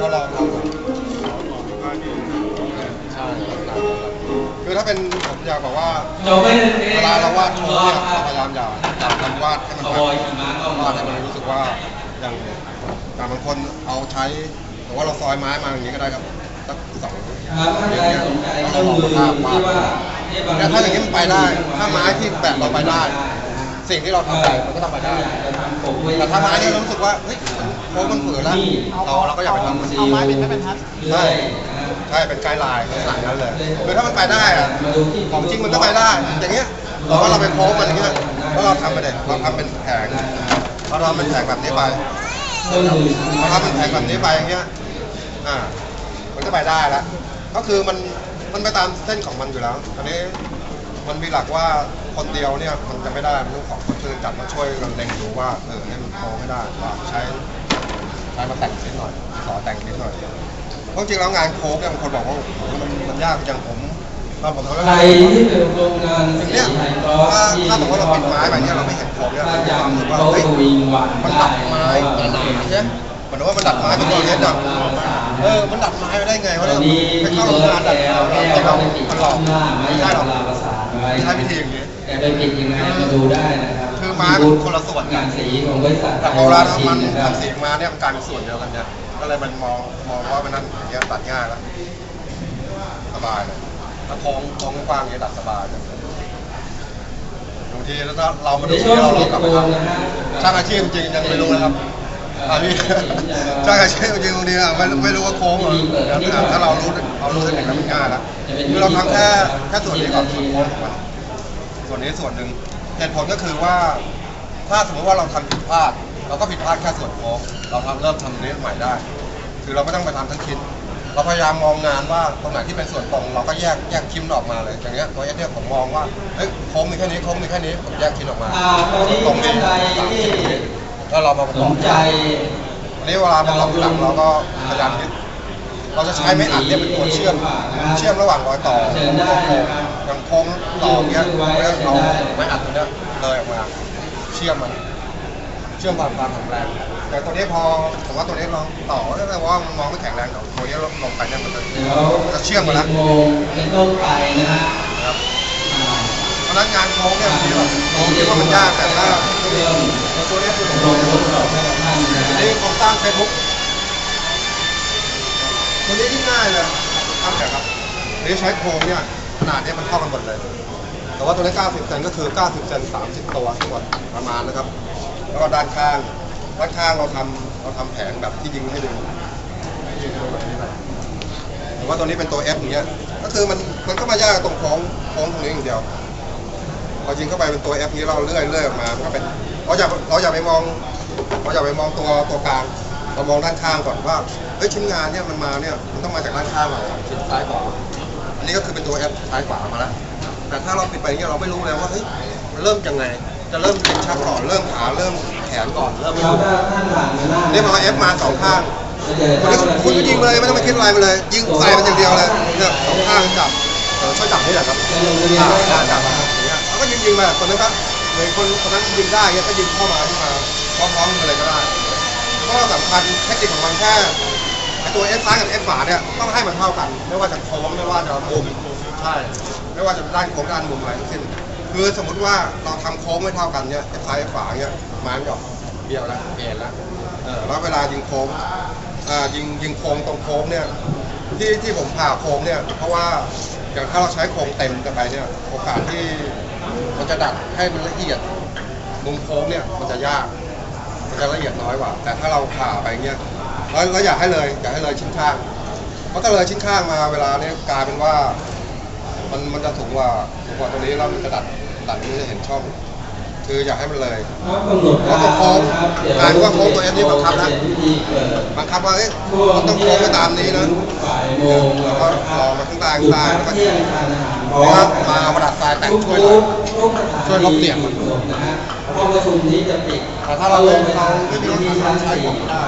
เขาลองทำใช่คือถ้าเป็นผมอยากบอกว่าเวลาเราวาดโชว์เนี่ยเราพยายามอย่าอย่าทำวาดให้มันแบบโมยวาดให้มันรู้สึกว่าอย่างแต่บางคนเอาใช้แต่ว่าเราซอยไม้มาอย่างนี้ก็ได้ครับสักสองครับถ้าใครสนใจเรื่องมือที่ว่าแต่ถ้าอย่างนี้มันไปได้ ถ้าไม้ที่แบบเราไปได้ สิ่งที่เราทำไปมันก็ทำไปได้แต่ถ้าไม้นี่รารู้สึกว่าเฮ้ย โค้งมันฝืนแล้วเราเราก็อย่าไปทำมันเอาไม้เป็นไม้บรรทัดใช่ใช่เป็นไกด์ไลน์ลักษณะนั้นเลยคือถ้ามันไปได้อะของจริงมันก็ไปได้ อย่างเงี้ยเราว่าเราไปโค้งมันอย่างเงี้ยแล้วเราทำไปเด็เราทำเป็นแผงเราทำเป็นแผงแบบนี้ไปเครื่องมือเราทำเป็นแผงแบบนี้ไปอย่างเงี้ยอ่ามันก็ไปได้แล้วก็คือมันมันไปตามเส้นของมันอยู่แล้วอันนี้มันมีหลักว่าคนเดียวเนี่ยมันจะไม่ได้มันต้องขอคนช่วยจับมาช่วยกันเล็งดูว่าเออให้มันโค้งไม่ได้ว่าใช้ ใช้มาแต่งนิดหน่อยขอแต่งนิดหน่อยเพราะจริงแล้วงานโค้กเนี่ยบางคนบอกว่าโอ้โหมันมันยากอย่างผมตอนผมทำแล้วใครที่เป็นโรงงานอย่างสีเนี้ยไทยกรอถ้าสที่ถ้าสมมติเราปิดไม้ไปเนี่ยเราไม่เห็นโค้กเนี่ยถ้าเรารู้สึกจำว่าเขาเฮ้ยทวิงหวานมันได้ดัดไม้หนาๆใช่ไหมเหมือนว่ามันดัดไม้เป็นตัวเนี้ยดัดเออมันดัดไม้ไปได้ไงวะตเนี่อยนนี้ไปที่เข้าโรเบิงร์งานดดัดแกไม้เอาแก้เราวไปติดมันหลข้าอกงหน้าไม้ไม่ยาใช่หรอกลาประสานไว้ไม่ใช่วิธีอย่างนี้แกไปผิดยังไงมาดูได้นะครับ คือไม้มันคนละส่วนกันงานสีของบริษัทแต่พอเวลาไทยมันนะครับทำสีออกมาเนี่ยมันกลายเป็นส่วนเดียวกันเนี่ยก็เลยมันมองมองว่ามันนั่นอย่างเงี้ยตัดง่ายแล้วสบายเลยถ้าโค้งโค้งกว้างๆอย่างเงี้ยตัดสบายเลยบางทีแล้วถ้าเรามาดูในช่วงเราเด็เรากกลับโกไปงทนะฮะำช่างอาชีพจริงๆยังไม่รู้เลยครับอ่าพี่ช่างอาชีพจริงๆบางทีอะไม่ไม่รู้ว่าโค้งเหรอถ้าเรารู้เรารู้เทคนิคแล้วมันง่ายแล้วคือเราทำแค่แค่ส่วนนี้ก่อนส่วนโค้งของมันส่วนนี้ส่วนหนึ่ง เหตุผลก็คือว่า ถ้าสมมติว่าเราทำผิดพลาด เราก็ผิดพลาดแค่ส่วนโค้งเราทำเริ่มทำนี้ใหม่ได้ คือเราไม่ต้องไปทำทั้งชิ้น เราพยายามมองงานว่าตรงไหนที่เป็นส่วนตรง เราก็แยกแยกชิ้นออกมาเลยอย่างเงี้ยตัวเอสเนี่ยผมมองว่าเฮ้ยโค้งมีแค่นี้โค้งมีแค่นี้ผมแยกชิ้นออกมาอ่าตอนนี้ตรงนี้ท่านใดสามที่ชิ้นแล้วเรามาประสกอนบใจ อันนี้เวลาเราหลังเราก็พยายามยึด เราจะใช้ไม้อัดเนี่ยเป็นตัวเชื่อมเชื่อมระหว่างรอยต่อเชิญได้กับโค้งนะครับอย่างโค้งต่อเงี้ยยื่นไว้แล้วเอาเชิญได้ไม้อัดตัวเนี้ยเลยออกมาเชื่อมมัน เชื่อมความความแข็งแรง แต่ตัวนี้พอผมว่าตัวนี้ลองต่อแต่ว่ามันมองไม่แข็งแรงหรอกตัวนี้ลงไปเนี่ยมันจะเดี๋ยวมันจะเชื่อมกันแล้วโมงเป็นต้นไปนะฮะนะครับอ่าเพราะฉะนั้นงานโค้งเนี่ยบางทีแบบผมคิดว่ามันยากแต่ถ้าเริ่มตัวนี้คือลงทดสอบให้กับท่านนะอันฮะนี้โครงสร้างเฟซบุ๊ก ตัวนี้ที่ง่ายเลยทำแต่ครับอันนี้ใช้โครงเนี่ยขนาดเนี้มันเท่ากันหมดเลย แต่ว่าตัวนี้ 90 เซนก็คือ 90 เซน30 ตัวทั้งหมดประมาณนะครับ แล้วก็ด้านข้าง ด้านข้างเราทำเราทำแผงแบบที่ยิงให้ดูยิงให้ดูแต่ว่าตัวนี้เป็นตัว F อย่างเงี้ย ก็คือมันมันก็มายากตรงโค้งโค้งตรงนี้อย่างเดียวพอยิงเข้าไปเป็นตัว F นี้เราเลื่อยเลื่อยออกมา มันก็เป็น เราอย่าเราอย่าไปมอง เราอย่าไปมองตัวตัวกลาง เรามองด้านข้างก่อนว่าเฮ้ยชิ้นงานเนี่ยมันมาเนี่ยมันต้องมาจากด้านข้างก่อนชิ้นซ้ายขวาอันนี้ก็คือเป็นตัว F ซ้ายขวามาแล้วแต่ถ้าเราปิดไปอย่เงี้ยเราไม่รู้เลยว่าเฮ้ยมันเริ่มยังไงจะเริ่มยิงชักก่อนเริ่มขาเริ่มแขนก่อนเริ่มไม่รู้ถ้าท่านผ่านมาหน้านี่พอ F มาสองข้างวันนี้คุณก็ยิงเลยไม่ต้องไปคิดอะไรมันเลย ยิงใส่มันอย่างเดียวเลยเนี่ยสองข้างจับช่วยจับนี่แหละครับอ่าจับคจัรับบอย่างเงี้ยเขาก็ยิงยิงมาคนนั้นก็เลยคนคนนั้นยิงได้เงี้ยก็ยิงเข้ามาที่มาพร้อมๆกันเลยก็ได้ ก็สำคัญเทคนิคของมันแค่ไอตัว F ซ้ายกับ F ขวาเนี่ยต้องให้มันเท่ากัน ไม่ว่าจะโค้งไม่ว่าจะมุมใช่ไม่ว่าจะด้านโค้งด้านมุมอะไรทั้งสิ้นคือสมมติว่าเราทำโค้งไม่เท่ากันเนี่ย F ซ้าย F ขวาเนี่ยไม้มันจะเบี้ยวแล้วเปลี่ยนแล้วเออแล้วเวลายิงโค้งอ่ายิงยิงโค้งตรงโค้งเนี่ยที่ที่ผมผ่าโค้งเนี่ยเพราะว่าอย่างถ้าเราใช้โค้งเต็มกันไปเนี่ยโอกาสที่มันจะดัดให้มันละเอียดมุมโค้งเนี่ยมันจะยาก จะละเอียดน้อยกว่า แต่ถ้าเราผ่าไปเงี้ยแล้วเราอยากให้เลยอยากให้เลยชิ้นข้างเพราะถ้าเลยชิ้นข้างมาเวลาเนี้ยกลายเป็นว่า มันมันจะสูงกว่าสูงกว่าตรงนี้แล้วมันจะดัดดัดนี้จะเห็นช่อง คืออยากให้มันเลยครับกำหนดแล้วก็โค้งนะครับเดี๋ยวอ่านว่าโค้งตัวเอ็นนี่บังคับนะจเป็พิธีเปิดบังคับว่าเอ้ยช่วงมันต้องโค้งไปตามนี้นะบ่ายโมงแล้วก็รอมาข้างใต้หยุข้างดใต้พัแล้วก็กเที่ยงทานอาหารพร้อแล้วมก็มาเอามาดัดทรายแต่งทุกช่วยหบูน่อยธทุกสถานช่วยลบเสียงที่กำหนดนะฮะห้องประชุมนี้จะปิดแต่ถ้าเราลงไปทางเราไม่มีรถที่ทางชั้นใช้สี่ผมได้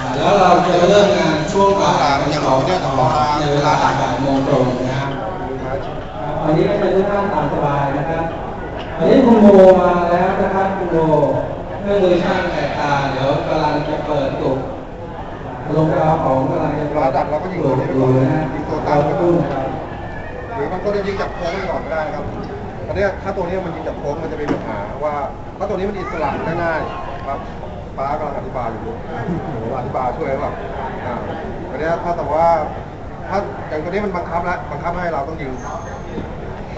อ่าแล้วเราจะเริ่มงานช่วงบ่ายอย่างเราเนี่ยต้องรอในเวลาบ่ายโมงตรงนะครับวันนี้ก็จะทุกท่านตามสบายนะครับ วันนี้คุณโมมาแล้วนะครับคุณโมเครื่องมือช่างแตกตาเดี๋ยวกำลังจะเปิดตุกลงดาวของกำลังจะเวลาดัดเราก็ยิงตัวนี้นี้ไปก่อนนะยิงตัวตามกไว้ระก่อตุ้นหรือบางคนจะยิงจากโค้งไปก่อนก็ได้ครับอันนี้ถ้าตัวนี้มันยิงจากโค้งมันจะมีปัญหาว่าถ้าตัวนี้มันอิสระง่ายๆครับป้ากำลังอธิบายอยู่ผมอธิบายช่วยแบบอ่าอันนี้ถ้าแต่ว่าถ้าอย่างตัวนี้มันบังคับแล้วบังคับให้เราต้องยิง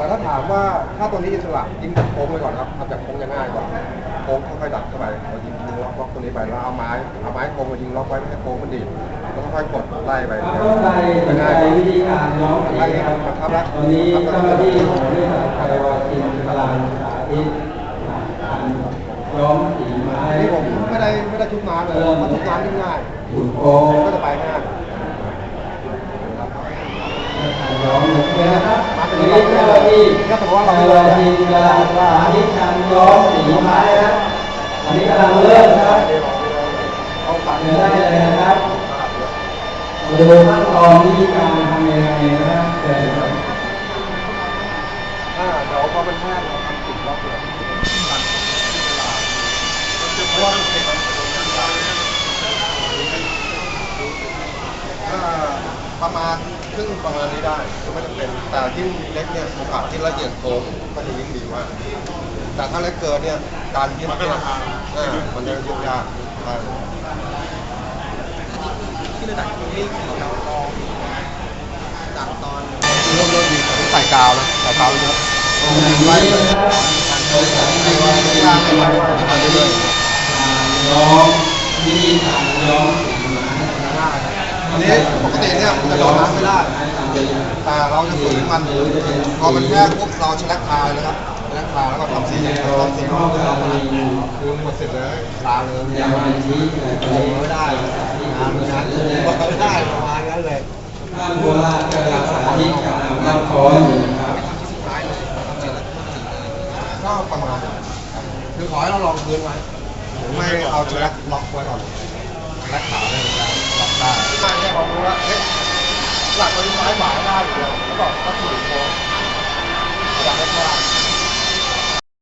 แต่ถ้าถามว่าถ้าตัวนี้อิสระยิงจากโค้งไปก่อนครับทำจากโค้งจะง่ายกว่าโค้งค่อยๆดัดเข้าไปเรายิงยิงล็อกล็อกตัวนี้ไปแล้วเอาไม้เอาไม้โค้งมายิงล็อกไว้ไม่ให้โค้งมันดีดแล้วค่อยๆกดไล่ไปถ้าเข้าใจสนใจวิธีการย้อมสีนะครับตอนนี้เจ้าหน้าที่ของบริษัทไทยวาชินกำลังสาธิตการย้อมสีไม้อันนี้ผมไม่ได้ไม่ได้ชุบน้ำเลยเพราะชุบน้ำยิ่งง่ายหุ่นโค้งก็จะไปง่าย ย้อมหนึ่งเลยนะครับวันนี้เจ้าหน้า ที่ไทยวาชินกลางสาธิตการย้อมสีไม้นะครับอันนี้กำลังเริ่มนะครับเอาตัดเดี๋ยวได้เลยนะครับดูขั้นตอนวิธีการทำยังไงนะครับเชิญครับ อ่าเดี๋ยวพอมันแห้งเราทำติดล็อกเลยเพราะว่ามันเป็นอ่าประมาณครึ่ง ประมาณนี้ได้ก็ไม่จำเป็นแต่ยิ่เล็กเนี่ยโอกาสที่ละเอียดโค้งก็จะยิ่งดีมากแต่ถ้าเล็กเกินเนี่ยการยึดเนี่ยอ่ามันจะยุ่งยากใช่ที่ระดับนี้เราลองจากตอนเริ่มเริ่มดีผมใส่กาวนะใส่กาวเยอะไล่นะครับบริษัทไทยวาชินกำลังทำเรื่อยๆย้อมวิธีการย้อมสีไม้ อันนี้ปกติเนี่ยมันจะโดนน้ำไม่ได้แต่เราจะฝืนมันพอมันแห้งปุ๊บเราชนะแลายนะครับชนะแลกทาแล้วก็ทำสีทำสีห้องเราคือหมดเสร็จเลยทาเลยยาวันที่อะไรไม่ได้งานงานไม่ได้ประมาณนั้นเลยท่านโบราณกำลังสาธิตการทำน้ำค้อนอยู่นะครับก็ประมาณคือขอให้เราลองพื้นไว้ไม่เอาชนะล็อกไว้ก่อนชะแลกขาเลยล็ รับได้ไม่เนี่ยเรารู้แล้วเฮ้ยหลักมันซ้ายขวาได้อยู่แล้วแล้วก็ก็ถือโค้งอยากได้ข้าง